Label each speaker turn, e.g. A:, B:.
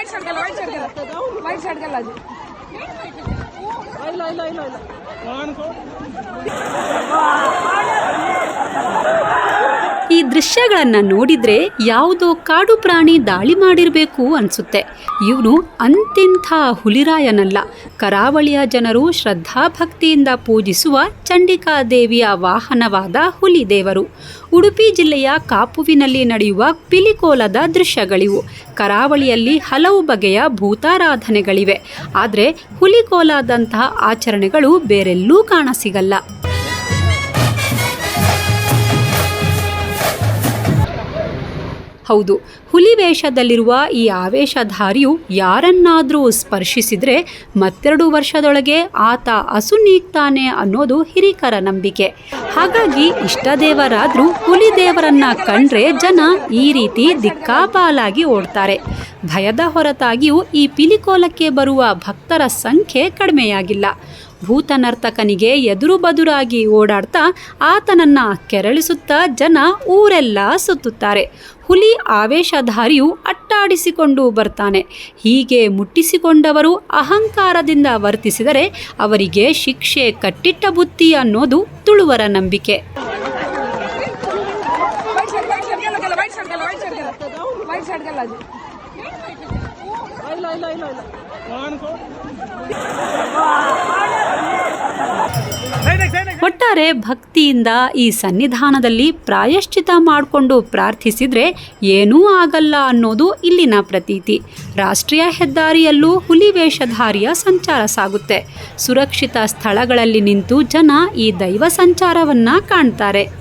A: White shirt white shirt white shirt ಅದು
B: ಇಲ್ಲ ಇಲ್ಲ ಇಲ್ಲ ಇಲ್ಲ
C: ಈ ದೃಶ್ಯಗಳನ್ನು ನೋಡಿದ್ರೆ ಯಾವುದೋ ಕಾಡು ಪ್ರಾಣಿ ದಾಳಿ ಮಾಡಿರಬೇಕು ಅನ್ಸುತ್ತೆ. ಇವನು ಅಂತಿಂಥ ಹುಲಿರಾಯನಲ್ಲ. ಕರಾವಳಿಯ ಜನರು ಶ್ರದ್ಧಾಭಕ್ತಿಯಿಂದ ಪೂಜಿಸುವ ಚಂಡಿಕಾ ದೇವಿಯ ವಾಹನವಾದ ಹುಲಿ ದೇವರು ಉಡುಪಿ ಜಿಲ್ಲೆಯ ಕಾಪುವಿನಲ್ಲಿ ನಡೆಯುವ ಪಿಲಿಕೋಲದ ದೃಶ್ಯಗಳಿವು. ಕರಾವಳಿಯಲ್ಲಿ ಹಲವು ಬಗೆಯ ಭೂತಾರಾಧನೆಗಳಿವೆ. ಆದರೆ ಹುಲಿಕೋಲದಂತಹ ಆಚರಣೆಗಳು ಬೇರೆಲ್ಲೂ ಕಾಣಸಿಗಲ್ಲ. ಹೌದು. ಹುಲಿ ವೇಷದಲ್ಲಿರುವ ಈ ಆವೇಶಧಾರಿಯು ಯಾರನ್ನಾದರೂ ಸ್ಪರ್ಶಿಸಿದರೆ ಮತ್ತೆರಡು ವರ್ಷದೊಳಗೆ ಆತ ಹಸು ನೀಗ್ತಾನೆ ಅನ್ನೋದು ಹಿರಿಕರ ನಂಬಿಕೆ. ಹಾಗಾಗಿ ಇಷ್ಟದೇವರಾದರೂ ಹುಲಿ ದೇವರನ್ನ ಕಂಡ್ರೆ ಜನ ಈ ರೀತಿ ದಿಕ್ಕಾಪಾಲಾಗಿ ಓಡ್ತಾರೆ. ಭಯದ ಹೊರತಾಗಿಯೂ ಈ ಪಿಲಿಕೋಲಕ್ಕೆ ಬರುವ ಭಕ್ತರ ಸಂಖ್ಯೆ ಕಡಿಮೆಯಾಗಿಲ್ಲ. ಭೂತನರ್ತಕನಿಗೆ ಎದುರು ಬದುರಾಗಿ ಓಡಾಡ್ತಾ ಆತನನ್ನ ಕೆರಳಿಸುತ್ತಾ ಜನ ಊರೆಲ್ಲ ಸುತ್ತುತ್ತಾರೆ. ಹುಲಿ ಆವೇಶಧಾರಿಯು ಅಟ್ಟಾಡಿಸಿಕೊಂಡು ಬರ್ತಾನೆ. ಹೀಗೆ ಮುಟ್ಟಿಸಿಕೊಂಡವರು ಅಹಂಕಾರದಿಂದ ವರ್ತಿಸಿದರೆ ಅವರಿಗೆ ಶಿಕ್ಷೆ ಕಟ್ಟಿಟ್ಟ ಬುತ್ತಿ ಅನ್ನೋದು ತುಳುವರ ನಂಬಿಕೆ. ಒಟ್ಟಾರೆ ಭಕ್ತಿಯಿಂದ ಈ ಸನ್ನಿಧಾನದಲ್ಲಿ ಪ್ರಾಯಶ್ಚಿತ ಮಾಡಿಕೊಂಡು ಪ್ರಾರ್ಥಿಸಿದ್ರೆ ಏನೂ ಆಗಲ್ಲ ಅನ್ನೋದು ಇಲ್ಲಿನ ಪ್ರತೀತಿ. ರಾಷ್ಟ್ರೀಯ ಹೆದ್ದಾರಿಯಲ್ಲೂ ಹುಲಿ ವೇಷಧಾರಿಯ ಸಂಚಾರ ಸಾಗುತ್ತೆ. ಸುರಕ್ಷಿತ ಸ್ಥಳಗಳಲ್ಲಿ ನಿಂತು ಜನ ಈ ದೈವ ಸಂಚಾರವನ್ನ ಕಾಣ್ತಾರೆ.